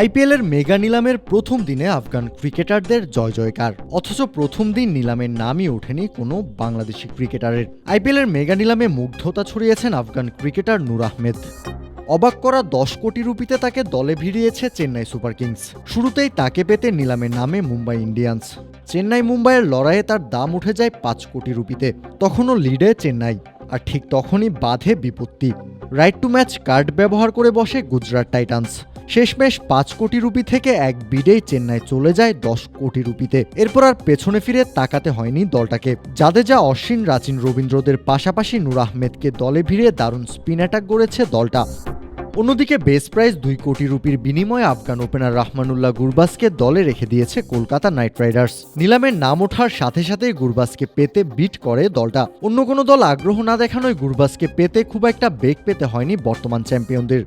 আইপিএলের মেগা নিলামের প্রথম দিনে আফগান ক্রিকেটারদের জয় জয়কার। অথচ প্রথম দিন নিলামের নামই ওঠেনি কোনো বাংলাদেশি ক্রিকেটারের। আইপিএলের মেগা নিলামে মুগ্ধতা ছড়িয়েছেন আফগান ক্রিকেটার নূর আহমেদ। অবাক করা দশ কোটি রুপিতে তাকে দলে ভিড়িয়েছে চেন্নাই সুপার কিংস। শুরুতেই তাকে পেতে নিলামের নামে মুম্বাই ইন্ডিয়ান্স। চেন্নাই মুম্বাইয়ের লড়াইয়ে তার দাম উঠে যায় পাঁচ কোটি রুপিতে। তখনও লিডে চেন্নাই, আর ঠিক তখনই বাধে বিপত্তি। রাইট টু ম্যাচ কার্ড ব্যবহার করে বসে গুজরাট টাইটান্স। শেষমেশ পাঁচ কোটি রুপি থেকে এক বিডেই চেন্নাই চলে যায় দশ কোটি রুপিতে। এরপর আর পেছনে ফিরে তাকাতে হয়নি দলটাকে। জাদেজা অশ্বিন, রাচিন, রবীন্দ্রদের পাশাপাশি নুর আহমেদকে দলে ভিড়ে দারুণ স্পিন অ্যাটাক গড়েছে দলটা। অন্যদিকে বেস প্রাইস দুই কোটি রুপির বিনিময়ে আফগান ওপেনার রাহমানুল্লাহ গুরবাসকে দলে রেখে দিয়েছে কলকাতা নাইট রাইডার্স। নিলামের নাম ওঠার সাথে সাথেই গুরবাসকে পেতে বিট করে দলটা। অন্য কোনো দল আগ্রহ না দেখানোয় গুরবাসকে পেতে খুব একটা বেগ পেতে হয়নি বর্তমান চ্যাম্পিয়নদের।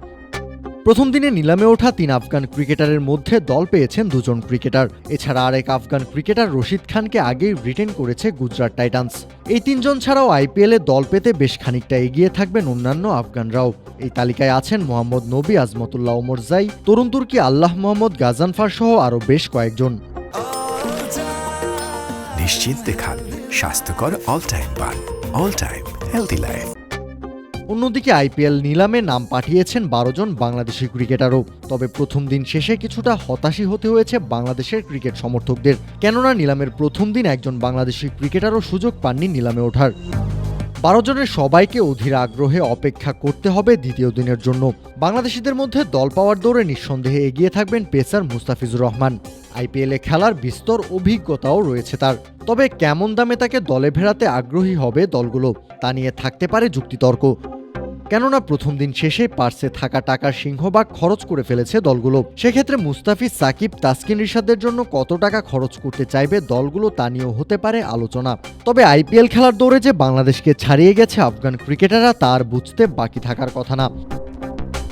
প্রথম দিনে নিলামে ওঠা তিন আফগান ক্রিকেটারের মধ্যে দল পেয়েছেন দুজন ক্রিকেটার। এছাড়া আরেক আফগান ক্রিকেটার রশিদ খানকে আগেই রিটেন করেছে গুজরাট টাইটান্স। এই তিনজন ছাড়াও আইপিএলে দল পেতে বেশ খানিকটা এগিয়ে থাকবেন অন্যান্য আফগানরাও। এই তালিকায় আছেন মোহাম্মদ নবী, আজমতুল্লাহ ওমরজাই তরুণ তুর্কি আল্লাহ মোহাম্মদ গাজানফার সহ আরও বেশ কয়েকজন। নিশ্চিন্তে খান, স্বাস্থ্যকর অল টাইম পান অল টাইম হেলদি লাইফ অন্যদিকে আইপিএল নিলামে নাম পাঠিয়েছেন বারো জন বাংলাদেশি ক্রিকেটারও। তবে প্রথম দিন শেষে কিছুটা হতাশই হতে হয়েছে বাংলাদেশের ক্রিকেট সমর্থকদের, কেননা নিলামের প্রথম দিন একজন বাংলাদেশি ক্রিকেটারও সুযোগ পাননি নিলামে ওঠার। বারো জনের সবাইকে অধীর আগ্রহে অপেক্ষা করতে হবে দ্বিতীয় দিনের জন্য। বাংলাদেশিদের মধ্যে দল পাওয়ার দৌড়ে নিঃসন্দেহে এগিয়ে থাকবেন পেসার মুস্তাফিজুর রহমান। আইপিএলে খেলার বিস্তর অভিজ্ঞতাও রয়েছে তার। তবে কেমন দামে তাকে দলে ভেড়াতে আগ্রহী হবে দলগুলো, তা নিয়ে থাকতে পারে যুক্তিতর্ক। কেননা প্রথম দিন শেষে পার্সে থাকা টাকার সিংহভাগ খরচ করে ফেলেছে দলগুলো। সেক্ষেত্রে মুস্তাফিজ সাকিব, তাসকিন, রিশাদের জন্য কত টাকা খরচ করতে চাইবে দলগুলো তা নিয়েও হতে পারে আলোচনা। তবে আইপিএল খেলার দৌড়ে যে বাংলাদেশকে ছাড়িয়ে গেছে আফগান ক্রিকেটাররা তার বুঝতে বাকি থাকার কথা না।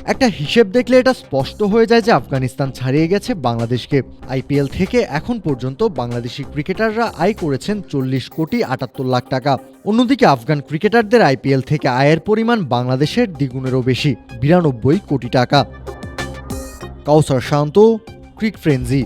একটা হিসেব দেখলে এটা স্পষ্ট হয়ে যায় যে আফগানিস্তান ছাড়িয়ে গেছে বাংলাদেশকে। আইপিএল থেকে এখন পর্যন্ত বাংলাদেশি ক্রিকেটাররা আয় করেছেন চল্লিশ কোটি আটাত্তর লাখ টাকা। অন্যদিকে আফগান ক্রিকেটারদের আইপিএল থেকে আয়ের পরিমাণ বাংলাদেশের দ্বিগুণেরও বেশি, বিরানব্বই কোটি টাকা। কাউসার শান্ত, ক্রিক ফ্রেন্জি